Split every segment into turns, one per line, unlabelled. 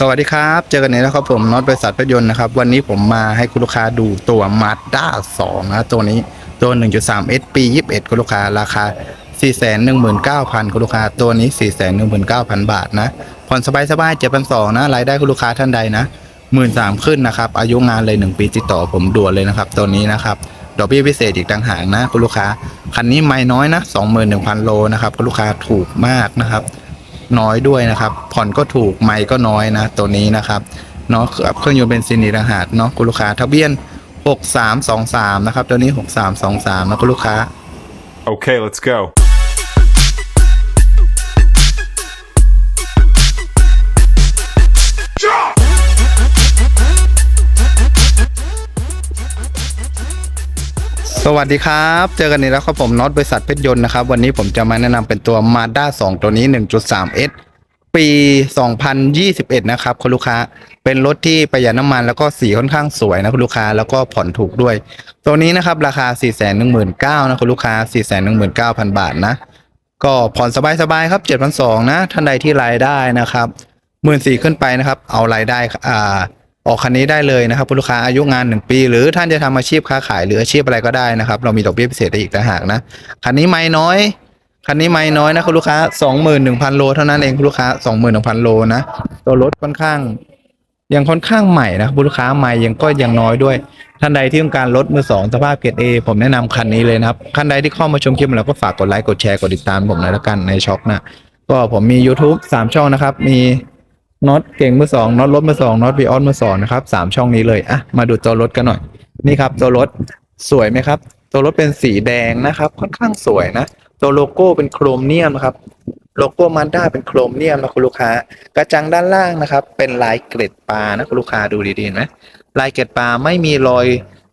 สวัสดีครับ เจอกันอีกแล้วครับผมน็อตบริษัทรถยนต์นะครับ วันนี้ผมมาให้คุณลูกค้าดูตัว Mazda 2นะตัวนี้ตัว 1.3 S ปี 21 คุณลูกค้าราคา 419,000 คุณลูกค้าตัวนี้ 419,000 บาทนะผ่อนสบายๆ7,200นะรายได้คุณลูกค้าท่านใดนะ 13,000ขึ้นนะครับ อายุงานเลย 1 ปีติดต่อผมด่วนเลยนะครับ ตัวนี้นะครับดอกเบี้ยพิเศษอีกต่างหากนะคุณลูกค้าคันนี้ไม่น้อยนะ21,000 โลนะครับคุณลูกค้าถูกมากนะครับ น้อยด้วยนะครับ ผ่อนก็ถูกไม่ก็น้อยนะ ตัวนี้นะครับเนาะเครื่องยนต์เบนซินอีกต่างหากเนาะคุณลูกค้าทะเบียน 6323 นะครับ ตัวนี้ 6323 นะคุณลูกค้า
Okay, let's go.
สวัสดีครับ เจอกันอีกแล้วครับผมน็อตบริษัทเพชรยนต์นะครับ วันนี้ผมจะมาแนะนำเป็นตัว Mazda 2 ตัวนี้ 1.3 S ปี 2021 นะครับคุณลูกค้า เป็นรถที่ประหยัดน้ำมันแล้วก็สีค่อนข้างสวยนะคุณลูกค้าแล้วก็ผ่อนถูกด้วย ตัวนี้นะครับราคา 419,000นะคุณลูกค้า 419,000 บาทนะ ก็ผ่อนสบายๆครับ 7,200นะท่านใดที่รายได้นะครับหมื่นสี่ขึ้นไปนะครับ เอารายได้อ่า ออกคันนี้ได้เลยนะครับลูกค้าอายุงาน 1 ปี หรือท่านจะทำอาชีพค้าขายหรืออาชีพอะไรก็ได้นะครับ เรามีดอกเบี้ยพิเศษได้อีกต่างหากนะคันนี้ไม่น้อยคันนี้ไม่น้อยนะคุณลูกค้า 21,000 โลเท่านั้นเองคุณลูกค้า 21,000 โลนะตัวรถค่อนข้าง ยังค่อนข้างใหม่นะคุณลูกค้าใหม่ยังก็ยังน้อยด้วย ท่านใดที่ต้องการรถมือสองสภาพเกรดเอผมแนะนำคันนี้เลยนะครับท่านใดที่เข้ามาชมคลิปแล้วก็ฝากกดไลค์กดแชร์กดติดตามผมหน่อยละกันในช็อคนะก็ผมมี YouTube 3 ช่องนะครับ มี น็อตเก่งมือสองน็อตรถมือสองน็อตวีออนมือสองนะครับสามช่องนี้เลยอะมาดูตัวรถกันหน่อย นี่ครับตัวรถสวยไหมครับ ตัวรถเป็นสีแดงนะครับ ค่อนข้างสวยนะ ตัวโลโก้เป็นโครเมียมนะครับโลโก้มันด้าเป็นโครเมียมนะคุณลูกค้า กระจังด้านล่างนะครับ เป็นลายเกล็ดปลานะคุณลูกค้าดูดีๆไหมลายเกล็ดปลาไม่มีรอย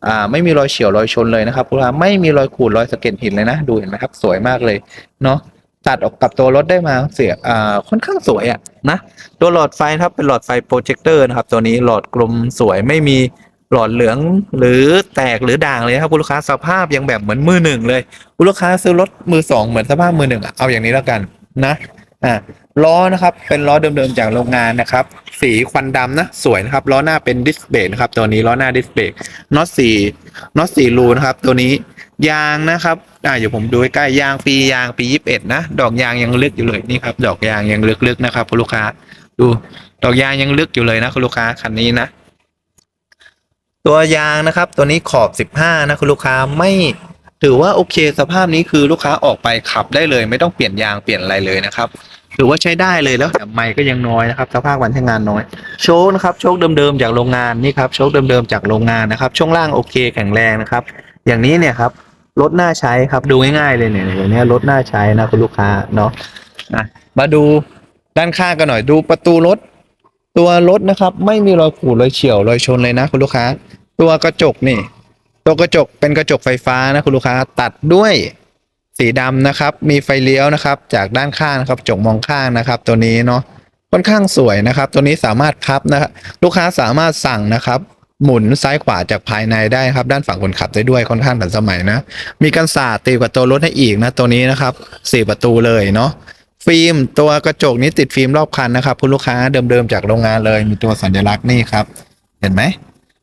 อ่าไม่มีรอยเฉียวรอยชนเลยนะครับคุณลูกค้าไม่มีรอยขูดรอยสะเก็ดหินเลยนะ ดูเห็นไหมครับ สวยมากเลยเนาะ ตัดออกกับตัวรถได้มาเสียอ่าค่อนข้างสวยอะนะตัวหลอดไฟครับเป็นหลอดไฟโปรเจคเตอร์นะครับ ตัวนี้หลอดกลมสวยไม่มีหลอดเหลืองหรือแตกหรือด่างเลยครับคุณลูกค้าสภาพยังแบบเหมือนมือหนึ่งเลยคุณลูกค้าซื้อรถมือสองเหมือนสภาพมือหนึ่งอะเอาอย่างนี้แล้วกันนะอ่า ล้อนะครับเป็นล้อเดิมๆจากโรงงานนะครับ สีควันดำนะสวยนะครับล้อหน้าเป็นดิสเบรกนะครับตัวนี้ล้อหน้าดิสเบรกน็อตสีน็อตสีรูนะครับ ตัวนี้ยางนะครับอ่าเดี๋ยวผมดูใกล้ยางปียางปียี่สิบเอ็ดนะดอกยางยังลึกอยู่เลยนี่ครับดอกยางยังลึกๆนะครับคุณลูกค้า ดูดอกยางยังลึกอยู่เลยนะคุณลูกค้าคันนี้นะ ตัวยางนะครับ ตัวนี้ขอบ15นะคุณลูกค้าไม่ถือว่าโอเค สภาพนี้คือลูกค้าออกไปขับได้เลย ไม่ต้องเปลี่ยนยางเปลี่ยนอะไรเลยนะครับ ถือว่าใช้ได้เลยแล้วแต่ไม่ก็ยังน้อยนะครับสภาพวันใช้งานน้อย โชคนะครับโชคเดิมๆจากโรงงานนี่ครับโชคเดิมๆจากโรงงานนะครับ ช่วงล่างโอเคแข็งแรงนะครับ อย่างนี้เนี่ยครับรถน่าใช้ครับดูง่ายๆเลยเนี่ยอย่างนี้รถน่าใช้นะคุณลูกค้าเนาะอะมาดูด้านข้างกันหน่อยดูประตูรถ ตัวรถนะครับ ไม่มีรอยขูดรอยเฉียวรอยชนเลยนะคุณลูกค้า ตัวกระจกนี่ ตัวกระจกเป็นกระจกไฟฟ้านะคุณลูกค้า ตัดด้วย สีดำนะครับ มีไฟเลี้ยวนะครับ จากด้านข้างนะครับกระจกมองข้างนะครับ ตัวนี้เนาะค่อนข้างสวยนะครับ ตัวนี้สามารถพับนะครับลูกค้าสามารถสั่งนะครับ หมุนซ้ายขวาจากภายในได้ครับ ด้านฝั่งคนขับได้ด้วยค่อนข้างทันสมัยนะ มีกันศาสตร์ตีกับตัวรถให้อีกนะ ตัวนี้นะครับสี่ประตูเลยเนาะฟิล์มตัวกระจกนี้ติดฟิล์มรอบคันนะครับคุณลูกค้าเดิมๆจากโรงงานเลย มีตัวสัญลักษณ์นี่ครับ เห็นไหม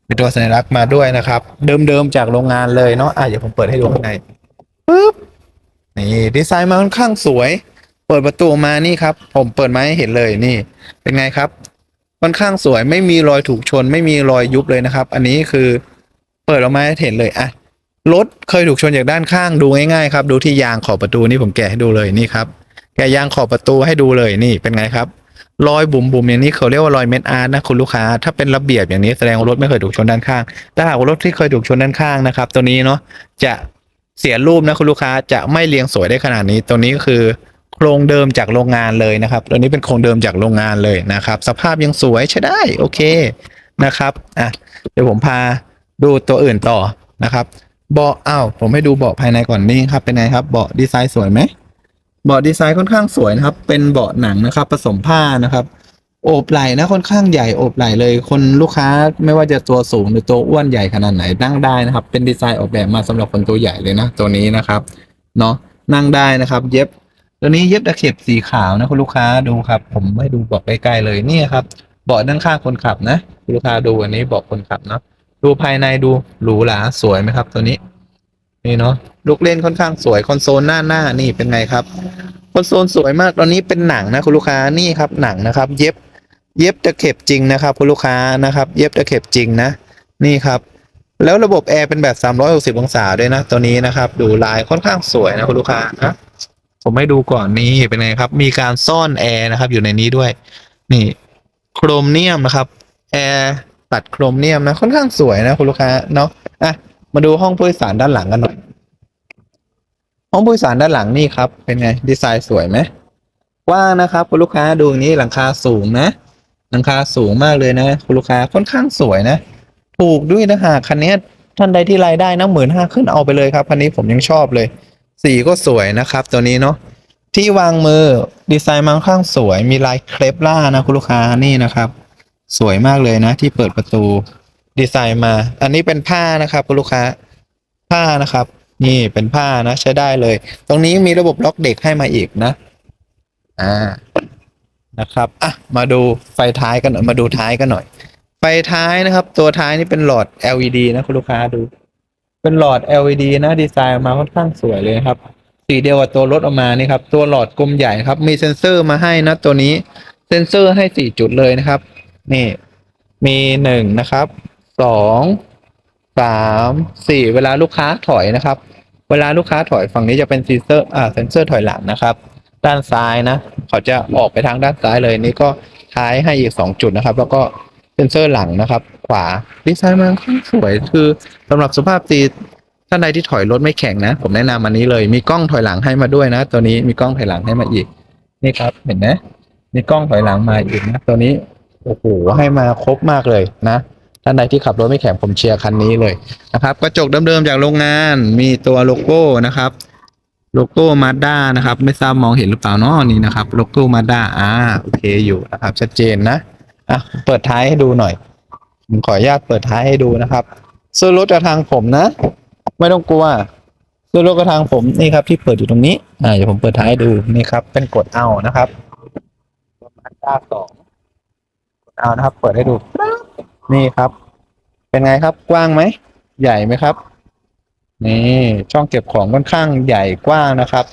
มีตัวสัญลักษณ์มาด้วยนะครับ เดิมๆจากโรงงานเลยเนาะอะเดี๋ยวผมเปิดให้ดูข้างในปึ๊บ นี่ดีไซน์มาค่อนข้างสวย เปิดประตูมานี่ครับ ผมเปิดมาให้เห็นเลยนี่ เป็นไงครับค่อนข้างสวยไม่มีรอยถูกชน ไม่มีรอยยุบเลยนะครับ อันนี้คือเปิดออกมาให้เห็นเลยอะรถเคยถูกชนจากด้านข้างดูง่ายๆครับ ดูที่ยางขอบประตูนี่ผมแกะให้ดูเลยนี่ครับ แกะยางขอบประตูให้ดูเลยนี่เป็นไงครับรอยบุ๋มบุ๋มๆอย่างนี้เขาเรียกว่ารอยเม็ดอาร์ตนะคุณลูกค้า ถ้าเป็นระเบียบอย่างนี้แสดงว่ารถไม่เคยถูกชนด้านข้าง ถ้าหากว่ารถที่เคยถูกชนด้านข้างนะครับ ตัวนี้เนาะจะ เสียรูปนะคุณลูกค้าจะไม่เรียงสวยได้ขนาดนี้ ตัวนี้ก็คือโครงเดิมจากโรงงานเลยนะครับตัวนี้เป็นโครงเดิมจากโรงงานเลยนะครับ สภาพยังสวยใช้ได้โอเคนะครับอะเดี๋ยวผมพาดูตัวอื่นต่อนะครับเบาะอ้าวผมให้ดูเบาะภายในก่อนนี่ครับเป็นไงครับเบาะดีไซน์สวยไหมเบาะดีไซน์ค่อนข้างสวยนะครับ เป็นเบาะหนังนะครับ ผสมผ้านะครับ โอบไหล่นะค่อนข้างใหญ่โอบไหล่เลย คนลูกค้าไม่ว่าจะตัวสูงหรือตัวอ้วนใหญ่ขนาดไหนนั่งได้นะครับ เป็นดีไซน์ออกแบบมาสำหรับคนตัวใหญ่เลยนะ ตัวนี้นะครับเนาะนั่งได้นะครับ เย็บ ตัวนี้เย็บตะเข็บสีขาวนะคุณลูกค้าดูครับ ผมให้ดูเบอกใกล้ๆเลยนี่ครับเบาะด้านข้างคนขับนะคุณลูกค้าดูอันนี้เบาะคนขับเนาะดูภายในดูหรูหราสวยไหมครับ ตัวนี้ นี่เนาะลูกเล่นค่อนข้างสวยคอนโซลหน้าหน้านี่เป็นไงครับคอนโซลสวยมากตอนนี้เป็นหนังนะคุณลูกค้านี่ครับหนังนะครับ เย็บ เย็บตะเข็บจริงนะครับคุณลูกค้านะครับ เย็บตะเข็บจริงนะนี่ครับแล้วระบบแอร์เป็นแบบ 360 องศาด้วยนะตัวนี้นะครับ ดูลายค่อนข้างสวยนะคุณลูกค้านะผมให้ดูก่อนนี่เป็นไงครับ มีการซ่อนแอร์นะครับ อยู่ในนี้ด้วย นี่ โครเมียมนะครับแอร์ตัดโครเมียมนะค่อนข้างสวยนะคุณลูกค้าเนาะอะมาดูห้องผู้โดยสารด้านหลังกันหน่อย ห้องผู้โดยสารด้านหลังนี่ครับ เป็นไงดีไซน์สวยไหมกว้างนะครับคุณลูกค้าดูนี้หลังคาสูงนะ หลังคาสูงมากเลยนะ คุณลูกค้าค่อนข้างสวยนะ ถูกด้วยนะหากคันนี้ท่านใดที่รายได้นะหมื่นห้าขึ้นเอาไปเลยครับคันนี้ผมยังชอบเลย สีก็สวยนะครับ ตัวนี้เนาะที่วางมือดีไซน์มาค่อนข้างสวย มีลายเครปล่านะคุณลูกค้านี่นะครับ สวยมากเลยนะ ที่เปิดประตู ดีไซน์มา อันนี้เป็นผ้านะครับคุณลูกค้า ผ้านะครับ นี่เป็นผ้านะใช้ได้เลย ตรงนี้มีระบบล็อกเด็กให้มาอีกนะ อ่า นะครับอะมาดูไฟท้ายกันหน่อยมาดูท้ายกันหน่อย ไฟท้ายนะครับ ตัวท้ายนี่เป็นหลอด LED นะคุณลูกค้าดู เป็นหลอด LED นะดีไซน์ออกมาค่อนข้างสวยเลยครับ สีเดียวกับตัวรถออกมานี่ครับ ตัวหลอดกลมใหญ่ครับ มีเซ็นเซอร์มาให้นะตัวนี้ เซ็นเซอร์ให้สี่จุดเลยนะครับ นี่ มีหนึ่งนะครับสองสามสี่เวลาลูกค้าถอยนะครับ เวลาลูกค้าถอยฝั่งนี้จะเป็นเซ็นเซอร์อ่าเซ็นเซอร์ถอยหลังนะครับ ด้านซ้ายนะ เขาจะออกไปทางด้านซ้ายเลยนี่ก็ท้ายให้อีกสองจุดนะครับ แล้วก็เซ็นเซอร์หลังนะครับ ขวาดีไซน์มันค่อนข้างสวยคือสำหรับสุภาพสตรีท่านใดที่ถอยรถไม่แข็งนะ ผมแนะนำอันนี้เลย มีกล้องถอยหลังให้มาด้วยนะ ตัวนี้มีกล้องถอยหลังให้มาอีก นี่ครับเห็นไหมมีกล้องถอยหลังมาอีกนะตัวนี้โอ้โหให้มาครบมากเลยนะท่านใดที่ขับรถไม่แข็งผมเชียร์คันนี้เลยนะครับกระจกเดิมๆจากโรงงานมีตัวโลโก้นะครับ โลโก้มาด้านะครับ ไม่ทราบมองเห็นหรือเปล่าเนาะนี่นะครับ โลโก้มาด้าอ่าโอเคอยู่นะครับ ชัดเจนนะอะเปิดท้ายให้ดูหน่อยผมขออนุญาตเปิดท้ายให้ดูนะครับซื้อรถจากทางผมนะ ไม่ต้องกลัวซื้อรถกับทางผมนี่ครับ ที่เปิดอยู่ตรงนี้อ่าเดี๋ยวผมเปิดท้ายให้ดูนี่ครับ เป็นกดเอานะครับมาด้าสองกดเอานะครับ เปิดให้ดู นี่ครับ เป็นไงครับกว้างไหม ใหญ่ไหมครับ นี่ช่องเก็บของค่อนข้างใหญ่กว้างนะครับ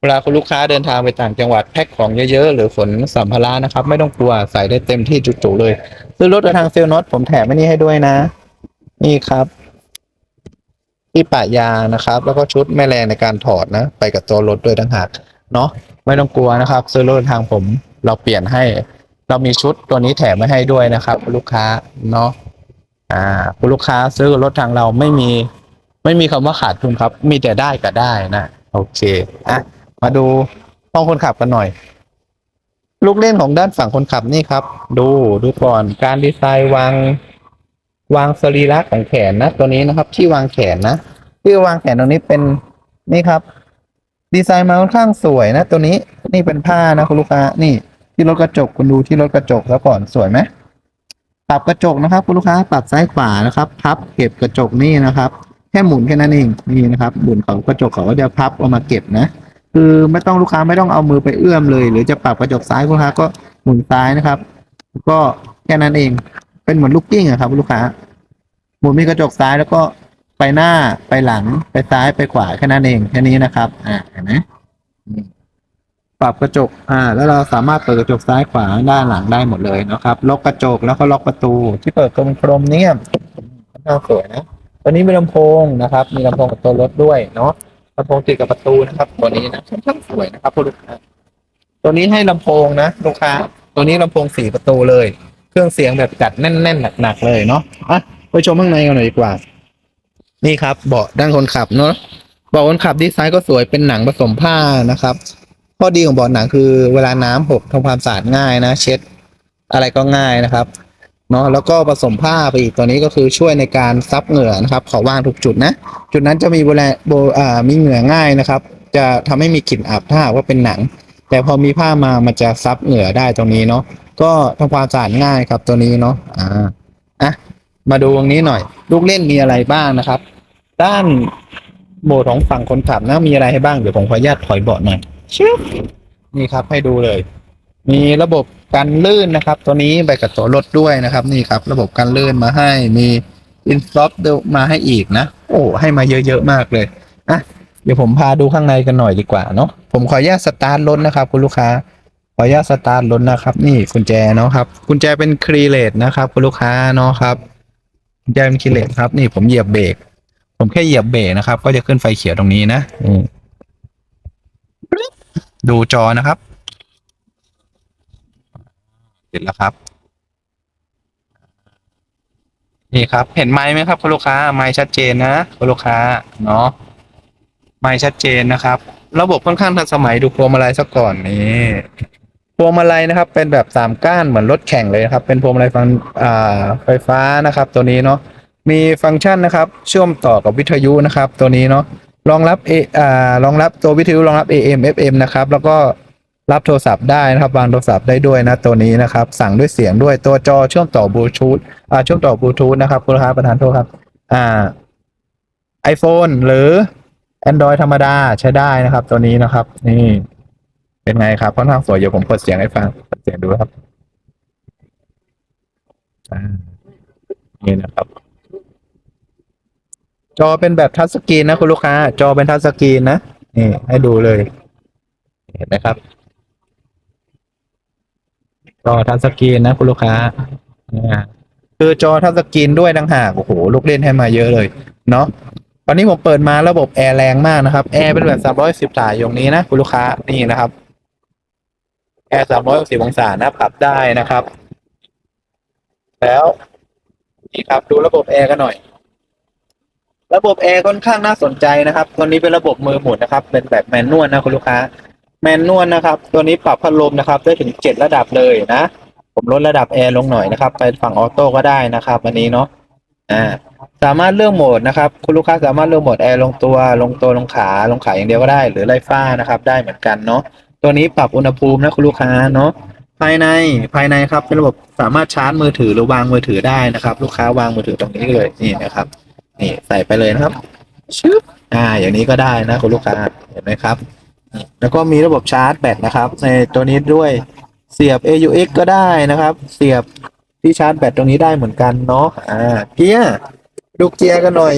เวลาคุณลูกค้าเดินทางไปต่างจังหวัดแพ็คของเยอะๆ หรือขนสัมภาระนะครับ ไม่ต้องกลัวใส่ได้เต็มที่จุๆเลย ซื้อรถกับทางเซลล์น็อตผมแถมไว้นี่ให้ด้วยนะ นี่ครับ ที่ปะยางนะครับ แล้วก็ชุดแม่แรงในการถอดนะ ไปกับตัวรถด้วยต่างหากเนาะไม่ต้องกลัวนะครับ ซื้อรถทางผมเราเปลี่ยนให้ เรามีชุดตัวนี้แถมไว้ให้ด้วยนะครับคุณลูกค้าเนาะอ่าคุณลูกค้าซื้อรถทางเราไม่มี ไม่มีคำว่าขาดทุนครับ มีแต่ได้กับได้นะโอเคอะมาดูห้องคนขับกันหน่อย ลูกเล่นของด้านฝั่งคนขับนี่ครับ ดูดูก่อนการดีไซน์วาง วางสรีระของแขนนะ ตัวนี้นะครับ ที่วางแขนนะที่วางแขนตรงนี้เป็นนี่ครับ ดีไซน์มาค่อนข้างสวยนะ ตัวนี้นี่เป็นผ้านะคุณลูกค้านี่ ที่รถกระจกคุณดูที่รถกระจกแล้วก่อนสวยไหมปรับกระจกนะครับ คุณลูกค้าปรับซ้ายขวานะครับพับเก็บกระจกนี่นะครับ แค่หมุนแค่นั้นเองนี่นะครับหมุนของกระจกเขาก็จะพับออกมาเก็บนะ คือไม่ต้องลูกค้าไม่ต้องเอามือไปเอื้อมเลย หรือจะปรับกระจกซ้ายลูกค้าก็หมุนซ้ายนะครับ ก็แค่นั้นเองเป็นเหมือนลูกกิ้งอะครับ ลูกค้า หมุนมีกระจกซ้ายแล้วก็ไปหน้าไปหลังไปซ้ายไปขวาแค่นั้นเองแค่นี้นะครับอ่าเห็นไหมปรับกระจก อ่า แล้วเราสามารถเปิดกระจกซ้ายขวาด้านหลังได้หมดเลยนะครับ ล็อกกระจกแล้วก็ล็อกประตูที่เปิดกลมๆเนี่ยค่อนข้าสวยนะ ตัวนี้มีลำโพงนะครับ มีลำโพงกับตัวรถด้วยเนาะลำโพงติดกับประตูนะครับ ตัวนี้นะค่างสวยนะครับลูกค้าตัวนี้ให้ลำโพงนะลูกค้า ตัวนี้ลำโพงสี่ประตูเลย เครื่องเสียงแบบจัดแน่นๆหนักๆเลยเนาะอะไปชมข้างในกันหน่อยดีกว่า นี่ครับ เบาะด้านคนขับเนาะเบาะคนขับดีไซน์ก็สวยเป็นหนังผสมผ้านะครับข้อดีของเบาะหนังคือเวลาน้ำหกทำความสะอาดง่ายนะ เช็ดอะไรก็ง่ายนะครับ เนาะแล้วก็ผสมผ้าไปอีกตัวนี้ก็คือช่วยในการซับเหงื่อนะครับ ขอวางทุกจุดนะ จุดนั้นจะมีโบแลโบอ่ามีเหงื่อง่ายนะครับ จะทำให้มีกลิ่นอับถ้าว่าเป็นหนัง แต่พอมีผ้ามามันจะซับเหงื่อได้ตรงนี้เนาะก็ทำความสะอาดง่ายครับตัวนี้เนาะอ่าอะมาดูตรงนี้หน่อย ลูกเล่นมีอะไรบ้างนะครับ ด้านโหมดของฝั่งคนขับนะมีอะไรให้บ้างเดี๋ยวผมขออนุญาตถอยเบาะหน่อยชิบนี่ครับให้ดูเลย มีระบบ กันลื่นนะครับ ตัวนี้ไปกับตัวรถด้วยนะครับ นี่ครับ ระบบกันลื่นมาให้มีอินสต็อปมาให้อีกนะ โอ้ให้มาเยอะๆมากเลยอะเดี๋ยวผมพาดูข้างในกันหน่อยดีกว่าเนาะผมขออนุญาตสตาร์ทรถนะครับ คุณลูกค้า ขออนุญาตสตาร์ทรถนะครับ นี่กุญแจเนาะครับกุญแจเป็นครีเลตนะครับ คุณลูกค้าเนาะครับกุญแจเป็นครีเลตครับ นี่ผมเหยียบเบรกผมแค่เหยียบเบรกนะครับ ก็จะขึ้นไฟเขียวตรงนี้นะอืมดูจอนะครับ เสร็จแล้วครับ นี่ครับ เห็นไม้ไหมครับคุณลูกค้า ไม้ชัดเจนนะคุณลูกค้าเนาะไม้ชัดเจนนะครับ ระบบค่อนข้างทันสมัยดูพวงมาลัยซะก่อนนี่พวงมาลัยนะครับ เป็นแบบสามก้านเหมือนรถแข่งเลยนะครับ เป็นพวงมาลัยฟังอ่าไฟฟ้านะครับ ตัวนี้เนาะมีฟังก์ชันนะครับ เชื่อมต่อกับวิทยุนะครับ ตัวนี้เนาะรองรับเออ่ารองรับตัววิทยุรองรับ AM FM นะครับ แล้วก็ รับโทรศัพท์ได้นะครับวางโทรศัพท์ได้ด้วยนะตัวนี้นะครับ สั่งด้วยเสียงด้วยตัวจอเชื่อมต่อบลูทูธอ่าเชื่อมต่อบลูทูธนะครับคุณลูกค้าประธานโทษครับอ่า iPhone หรือ Android ธรรมดาใช้ได้นะครับ ตัวนี้นะครับ นี่ เป็นไงครับค่อนข้างสวยเดี๋ยวผมเปิดเสียงให้ฟังเปิดเสียงดูครับอ่านี่นะครับ จอเป็นแบบทัชสกรีนนะคุณลูกค้า จอเป็นทัชสกรีนนะนี่ให้ดูเลย เห็นไหมครับ จอทัชสกรีนนะคุณลูกค้าอ่าคือจอทัชสกรีนด้วยต่างหากโอ้โหลูกเล่นให้มาเยอะเลย เนาะตอนนี้ผมเปิดมาระบบแอร์แรงมากนะครับแอร์เป็นแบบ 310ถ่ายอย่างนี้นะคุณลูกค้านี่นะครับแอร์ 360 องศานะปรับได้นะครับ แล้วนี่ครับดูระบบแอร์กันหน่อย ระบบแอร์ค่อนข้างน่าสนใจนะครับ ตัวนี้เป็นระบบมือหมุนนะครับ เป็นแบบแมนนวลนะคุณลูกค้า แมนนวลนะครับ ตัวนี้ปรับพัดลมนะครับได้ถึงเจ็ดระดับเลยนะ ผมลดระดับแอร์ลงหน่อยนะครับ ไปฝั่งออโต้ก็ได้นะครับอันนี้เนาะอ่าสามารถเลือกโหมดนะครับ คุณลูกค้าสามารถเลือกโหมดแอร์ลงตัวลงตัวลงขาลงขาอย่างเดียวก็ได้ หรือไล่ฟ้านะครับได้เหมือนกันเนาะตัวนี้ปรับอุณหภูมินะคุณลูกค้าเนาะภายในภายในครับเป็นระบบสามารถชาร์จมือถือหรือวางมือถือได้นะครับ ลูกค้าวางมือถือตรงนี้เลยนี่นะครับ นี่ใส่ไปเลยนะครับชึบอ่า อย่างนี้ก็ได้นะคุณลูกค้าเห็นไหมครับ แล้วก็มีระบบชาร์จแบตนะครับในตัวนี้ด้วยเสียบ AUX ก็ได้นะครับ เสียบที่ชาร์จแบตตรงนี้ได้เหมือนกันเนาะอ่าเกียร์ดูเกียร์กันหน่อย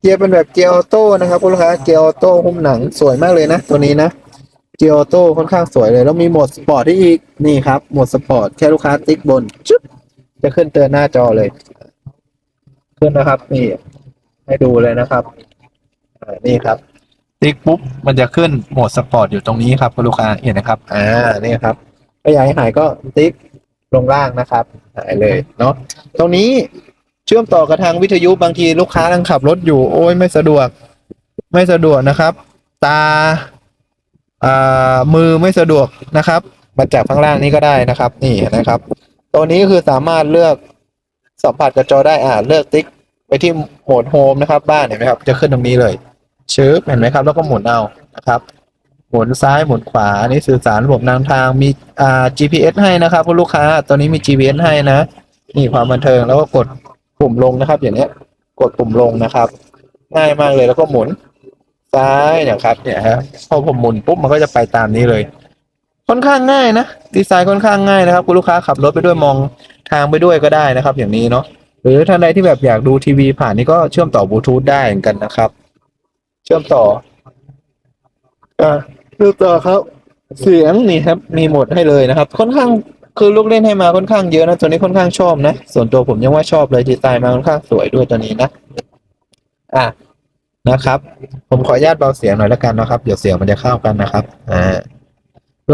เกียร์เป็นแบบเกียร์ออโต้นะครับคุณลูกค้าเกียร์ออโต้หุ้มหนังสวยมากเลยนะ ตัวนี้นะเกียร์ออโต้ค่อนข้างสวยเลย แล้วมีโหมดสปอร์ตที่อีกนี่ครับโหมดสปอร์ตแค่ลูกค้าติ๊กบนจุ๊บจะขึ้นเตือนหน้าจอเลย ขึ้นนะครับนี่ให้ดูเลยนะครับอ่านี่ครับ ติ๊กปุ๊บมันจะขึ้นโหมดสปอร์ตอยู่ตรงนี้ครับคุณลูกค้าเห็นนะครับอ่านี่ครับถ้าอยากให้หายก็ติ๊กลงล่างนะครับหายเลยเนาะตรงนี้เชื่อมต่อกับทางวิทยุบางทีลูกค้านั่งขับรถอยู่โอ้ยไม่สะดวก ไม่สะดวกนะครับ ตาอ่ามือไม่สะดวกนะครับ มาจากข้างล่างนี้ก็ได้นะครับ นี่นะครับ ตัวนี้คือสามารถเลือกสัมผัสกับจอได้อ่าเลือกติ๊กไปที่โหมดโฮมนะครับ บ้านเห็นไหมครับ จะขึ้นตรงนี้เลย ชื้อเห็นไหมครับ แล้วก็หมุนเอานะครับหมุนซ้ายหมุนขวาอันนี่สื่อสารระบบนำทางมีอ่า GPS ให้นะครับคุณลูกค้าตัวนี้มี GPS ให้นะนี่ความบันเทิงแล้วก็กดปุ่มลงนะครับ อย่างเนี้ย กดปุ่มลงนะครับ ง่ายมากเลยแล้วก็หมุนซ้ายนี่ยครับ เนี่ยฮะพอผมหมุนปุ๊บมันก็จะไปตามนี้เลย ค่อนข้างง่ายนะดีไซน์ค่อนข้างง่ายนะครับ คุณลูกค้าขับรถไปด้วยมองทางไปด้วยก็ได้นะครับ อย่างนี้เนาะหรือท่านใดที่แบบอยากดูทีวีผ่านนี่ก็เชื่อมต่อบลูทูธได้เหมือนกันนะครับ เชื่อมต่อ อ่าเชื่อมต่อครับ เสียงนี่ครับ มีหมดให้เลยนะครับ ค่อนข้างคือลูกเล่นให้มาค่อนข้างเยอะนะตัวนี้ค่อนข้างชอบนะ ส่วนตัวผมยังว่าชอบเลยดีไซน์มาค่อนข้างสวยด้วยตัวนี้นะ อะนะครับ ผมขออนุญาตเบาเสียงหน่อยแล้วกันนะครับ เดี๋ยวเสียงมันจะเข้ากันนะครับ อ่า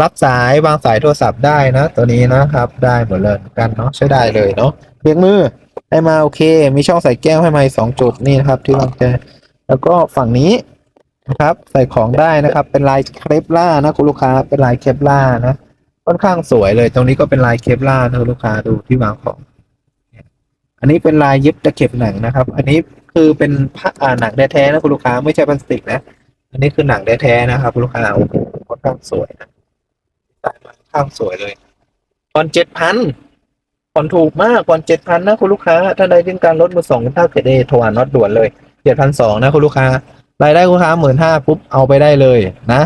รับสายวางสายโทรศัพท์ได้นะ ตัวนี้นะครับ ได้หมดเลยกันเนาะใช้ได้เลยเนาะเบียงมือให้มาโอเค มีช่องใส่แก้วให้มาสองจุดนี่นะครับ ที่วางแก้ว แล้วก็ฝั่งนี้นะครับ ใส่ของได้นะครับ เป็นลายเคปล่านะคุณลูกค้าเป็นลายเคปล่านะค่อนข้างสวยเลย ตรงนี้ก็เป็นลายเคปล่านะคุณลูกค้าดูที่วางของ อันนี้เป็นลายเย็บตะเข็บหนังนะครับ อันนี้คือเป็นผ้าหนังแท้ๆนะคุณลูกค้าไม่ใช่พลาสติกนะอันนี้คือหนังแท้ๆนะครับคุณลูกค้าโอ้โหค่อนข้างสวยนะค่อนข้างสวยเลยตอนเจ็ดพันผ่อนถูกมากผ่อนเจ็ดพันนะคุณลูกค้า ถ้าใดต้องการลดมือสองถ้าเกิดเดโทรหาน็อตด่วนเลย เจ็ดพันสองนะคุณลูกค้ารายได้คุณลูกค้าหมื่นห้าปุ๊บเอาไปได้เลยนะ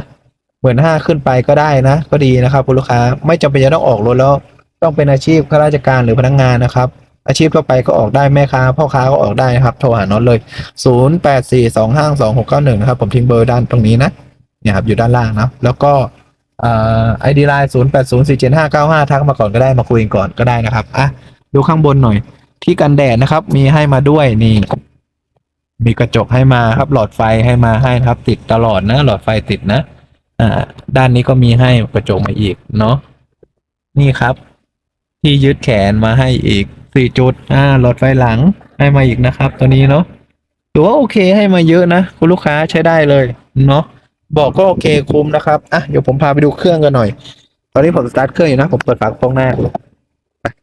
หมื่นห้าขึ้นไปก็ได้นะ ก็ดีนะครับคุณลูกค้าไม่จำเป็นจะต้องออกรถแล้ว ต้องเป็นอาชีพข้าราชการหรือพนักงานนะครับ อาชีพทั่วไปก็ออกได้แม่ค้าพ่อค้าก็ออกได้นะครับ โทรหาน็อตเลย 0 8 4 2 5 2 6 9 1นะครับผมทิ้งเบอร์ด้านตรงนี้นะเนี่ยครับอยู่ด้านล่างนะแล้วก็ไอดีไลน์0 8 0 4 7 5 9 5ทักมาก่อนก็ได้มาคุยกันก่อนก็ได้นะครับอะดูข้างบนหน่อย ที่กันแดดนะครับ มีให้มาด้วยนี่ มีกระจกให้มาครับหลอดไฟให้มาให้ครับ ติดตลอดนะ หลอดไฟติดนะอ่าด้านนี้ก็มีให้กระจกมาอีกเนาะนี่ครับ ที่ยึดแขนมาให้อีกสี่จุดอ่าหลอดไฟหลังให้มาอีกนะครับ ตัวนี้เนาะถือว่าโอเคให้มาเยอะนะคุณลูกค้าใช้ได้เลยเนาะบอกก็โอเคคุ้มนะครับอะเดี๋ยวผมพาไปดูเครื่องกันหน่อย ตอนนี้ผมสตาร์ทเครื่องอยู่นะผมเปิดฝากระโปรงหน้า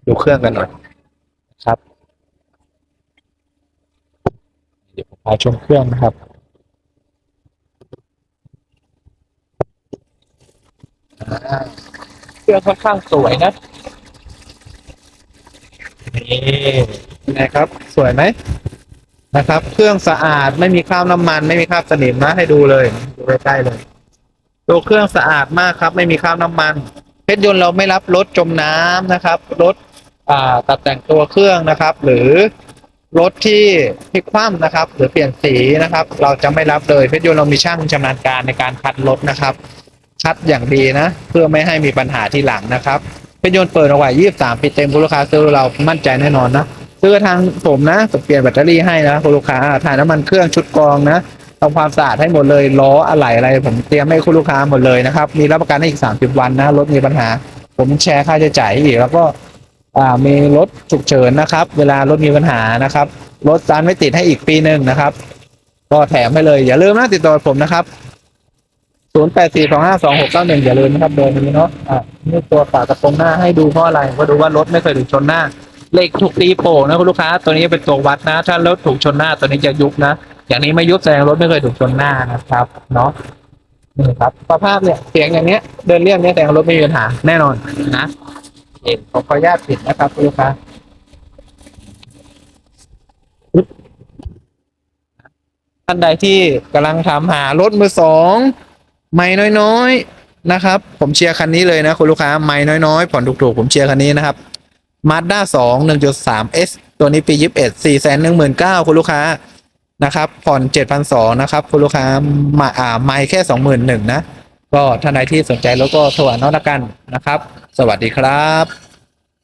ดูเครื่องกันหน่อย ครับ เดี๋ยวผมพาชมเครื่องนะครับ เครื่องค่อนข้างสวยนะ นี่นะครับ สวยไหมนะครับ เครื่องสะอาดไม่มีคราบน้ำมัน ไม่มีคราบสนิมนะให้ดูเลยดูใกล้ๆเลยตัวเครื่องสะอาดมากครับ ไม่มีคราบน้ำมันเพชรยนต์เราไม่รับรถจมน้ำนะครับรถอ่าตัดแต่งตัวเครื่องนะครับ หรือ รถที่พลิกคว่ำนะครับ หรือเปลี่ยนสีนะครับ เราจะไม่รับเลยเพชรยนต์เรามีช่างชำนาญการในการคัดรถนะครับ คัดอย่างดีนะ เพื่อไม่ให้มีปัญหาที่หลังนะครับเป็นยนต์เปิดเอาไว้23ปีเต็มคุณลูกค้าซื้อเรามั่นใจแน่นอนนะซื้อทางผมนะผมเปลี่ยนแบตเตอรี่ให้นะคุณลูกค้าถ่ายน้ำมันเครื่องชุดกรองนะทำความสะอาดให้หมดเลยล้ออะไหล่อะไร ผมเตรียมให้คุณลูกค้าหมดเลยนะครับ มีรับประกันให้อีก 30 วันนะรถมีปัญหา ผมแชร์ค่าใช้จ่ายให้อีกแล้วก็ มีรถฉุกเฉินนะครับ เวลารถมีปัญหานะครับรถซานไม่ติดให้อีกปีหนึ่งนะครับ ก็แถมให้เลย อย่าลืมนะติดต่อผมนะครับศูนย์แปดสี่สองห้าสองหกเก้าหนึ่งอย่าลืมนะครับเบอร์นี้เนาะอะนี่ตัวฝากระโปรงหน้าให้ดูเพราะอะไรก็ดูว่ารถไม่เคยถูกชนหน้าเหล็กถูกตีโป่งนะคุณลูกค้า ตัวนี้เป็นตัววัดนะ ถ้ารถถูกชนหน้าตัวนี้จะยุบนะ อย่างนี้ไม่ยุบแสดงรถไม่เคยถูกชนหน้านะครับ เนาะนี่ครับสภาพเนี่ยเสียงอย่างเนี้ย เดินเรียบเนี้ยแสดงรถไม่มีปัญหาแน่นอนนะ เอ็นขอขออนุญาตปิดนะครับคุณลูกค้าท่านใดที่กำลังถามหารถมือสองไม่น้อยๆนะครับ ผมเชียร์คันนี้เลยนะคุณลูกค้าไม่น้อยๆผ่อนถูกๆผมเชียร์คันนี้นะครับมาด้าสองหนึ่งจุดสามเอสตัวนี้ปียี่สิบเอ็ดสี่แสนหนึ่งหมื่นเก้าคุณลูกค้านะครับ ผ่อนเจ็ดพันสองนะครับ คุณลูกค้ามาอ่าไม่แค่สองหมื่นหนึ่งนะ ก็ท่านใดที่สนใจแล้วก็โทรหาน้องละกันนะครับ สวัสดีครับ